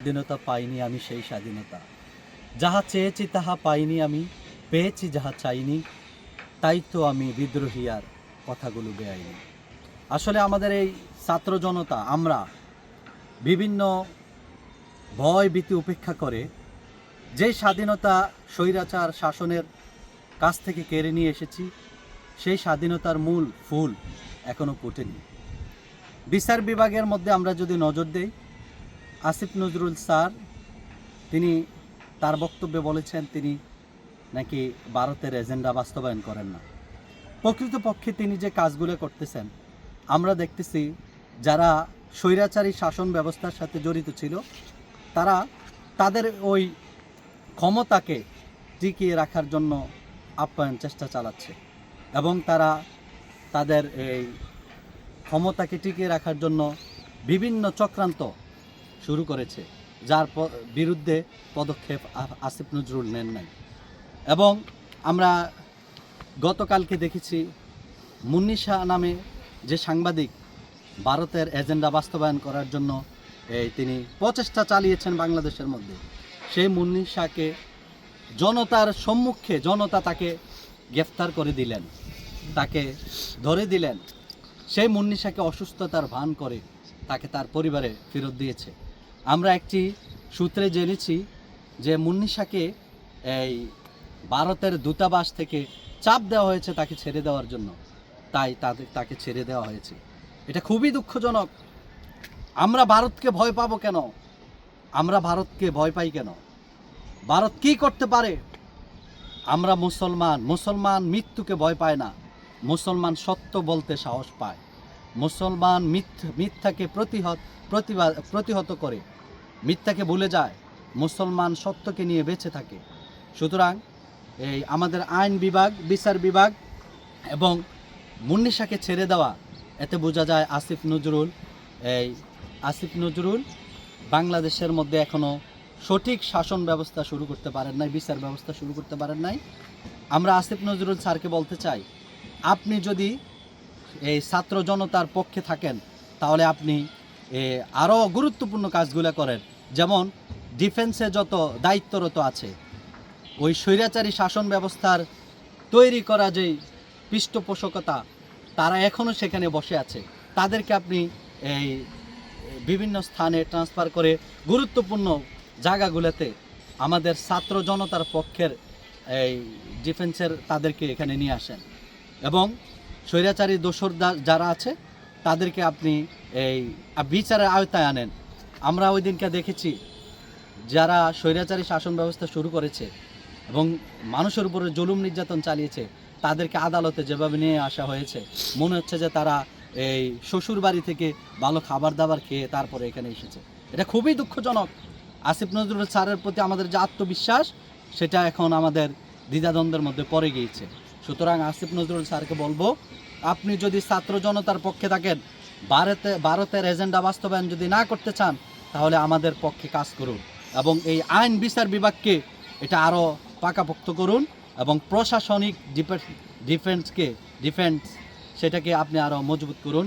স্বাধীনতা পাইনি আমি সেই স্বাধীনতা। যাহা চেয়েছি তাহা পাইনি আমি, পেয়েছি যাহা চাইনি, তাই তো আমি বিদ্রোহী আর কথাগুলো বেআইনি। আসলে আমাদের এই ছাত্র জনতা, আমরা বিভিন্ন ভয় ভীতি উপেক্ষা করে যে স্বাধীনতা স্বৈরাচার শাসনের কাছ থেকে কেড়ে নিয়ে এসেছি, সেই স্বাধীনতার মূল ফুল এখনও ফুটেনি। বিচার বিভাগের মধ্যে আমরা যদি নজর দেই আসিফ নজরুল স্যার, তিনি তার বক্তব্যে বলেছেন তিনি নাকি ভারতের এজেন্ডা বাস্তবায়ন করেন না। প্রকৃতপক্ষে তিনি যে কাজগুলো করতেছেন, আমরা দেখতেছি যারা স্বৈরাচারী শাসন ব্যবস্থার সাথে জড়িত ছিল, তারা তাদের ওই ক্ষমতাকে টিকিয়ে রাখার জন্য আপ্যায়ন চেষ্টা চালাচ্ছে এবং তারা তাদের এই ক্ষমতাকে টিকিয়ে রাখার জন্য বিভিন্ন চক্রান্ত শুরু করেছে, যার বিরুদ্ধে পদক্ষেপ আসিফ নজরুল নেন নাই। এবং আমরা গতকালকে দেখেছি মুন্নি শাহ নামে যে সাংবাদিক ভারতের এজেন্ডা বাস্তবায়ন করার জন্য, এই তিনি প্রচেষ্টা চালিয়েছেন বাংলাদেশের মধ্যে। সেই মুন্নি শাহকে জনতার সম্মুখে, জনতা তাকে গ্রেফতার করে দিলেন, তাকে ধরে দিলেন। সেই মুন্নিশাকে অসুস্থতার ভান করে তাকে তার পরিবারে ফেরত দিয়েছে। আমরা একটি সূত্রে জেনেছি যে মুন্নিশাকে এই ভারতের দূতাবাস থেকে চাপ দেওয়া হয়েছে তাকে ছেড়ে দেওয়ার জন্য। তাই তাদের, তাকে ছেড়ে দেওয়া হয়েছে। এটা খুবই দুঃখজনক। আমরা ভারতকে ভয় পাবো কেন? আমরা ভারতকে ভয় পাই কেন? ভারত কি করতে পারে? আমরা মুসলমান মুসলমান মৃত্যুকে ভয় পায় না। মুসলমান সত্য বলতে সাহস পায়। মুসলমান মিথ্য মিথ্যাকে প্রতিহত প্রতিবাদ প্রতিহত করে। মিথ্যাকে ভুলে যায়, মুসলমান সত্যকে নিয়ে বেঁচে থাকে। সুতরাং এই আমাদের আইন বিভাগ, বিচার বিভাগ এবং মুন্নিশাকে ছেড়ে দেওয়া, এতে বোঝা যায় আসিফ নজরুল, এই আসিফ নজরুল বাংলাদেশের মধ্যে এখনও সঠিক শাসন ব্যবস্থা শুরু করতে পারেন নাই, বিচার ব্যবস্থা শুরু করতে পারেন নাই। আমরা আসিফ নজরুল স্যারকে বলতে চাই, আপনি যদি এই ছাত্র জনতার পক্ষে থাকেন, তাহলে আপনি আরও গুরুত্বপূর্ণ কাজগুলো করেন। যেমন ডিফেন্সে যত দায়িত্বরত আছে, ওই স্বৈরাচারী শাসন ব্যবস্থার তৈরি করা যেই পৃষ্ঠপোষকতা, তারা এখনও সেখানে বসে আছে। তাদেরকে আপনি, এই, বিভিন্ন স্থানে ট্রান্সফার করে গুরুত্বপূর্ণ জায়গাগুলোতে আমাদের ছাত্র জনতার পক্ষের, এই ডিফেন্সের তাদেরকে এখানে নিয়ে আসেন। এবং স্বৈরাচারী দোসর যারা আছে, তাদেরকে আপনি এই বিচারের আওতায় আনেন। আমরা ওই দিনকে দেখেছি, যারা স্বৈরাচারী শাসন ব্যবস্থা শুরু করেছে এবং মানুষের উপরে জুলুম নির্যাতন চালিয়েছে, তাদেরকে আদালতে যেভাবে নিয়ে আসা হয়েছে, মনে হচ্ছে যে তারা এই শ্বশুর বাড়ি থেকে ভালো খাবার দাবার খেয়ে তারপরে এখানে এসেছে। এটা খুবই দুঃখজনক। আসিফ নজরুল স্যারের প্রতি আমাদের যে আত্মবিশ্বাস, সেটা এখন আমাদের দ্বিধাদ্বন্দ্বের মধ্যে পড়ে গিয়েছে। সুতরাং আসিফ নজরুল স্যারকে বলব, আপনি যদি ছাত্র জনতার পক্ষে থাকেন, ভারতে ভারতের এজেন্ডা বাস্তবায়ন যদি না করতে চান, তাহলে আমাদের পক্ষে কাজ করুন এবং এই আইন বিচার বিভাগকে এটা আরও পাকাপোক্ত করুন এবং প্রশাসনিক ডিফেন্সকে ডিফেন্স সেটাকে আপনি আরও মজবুত করুন।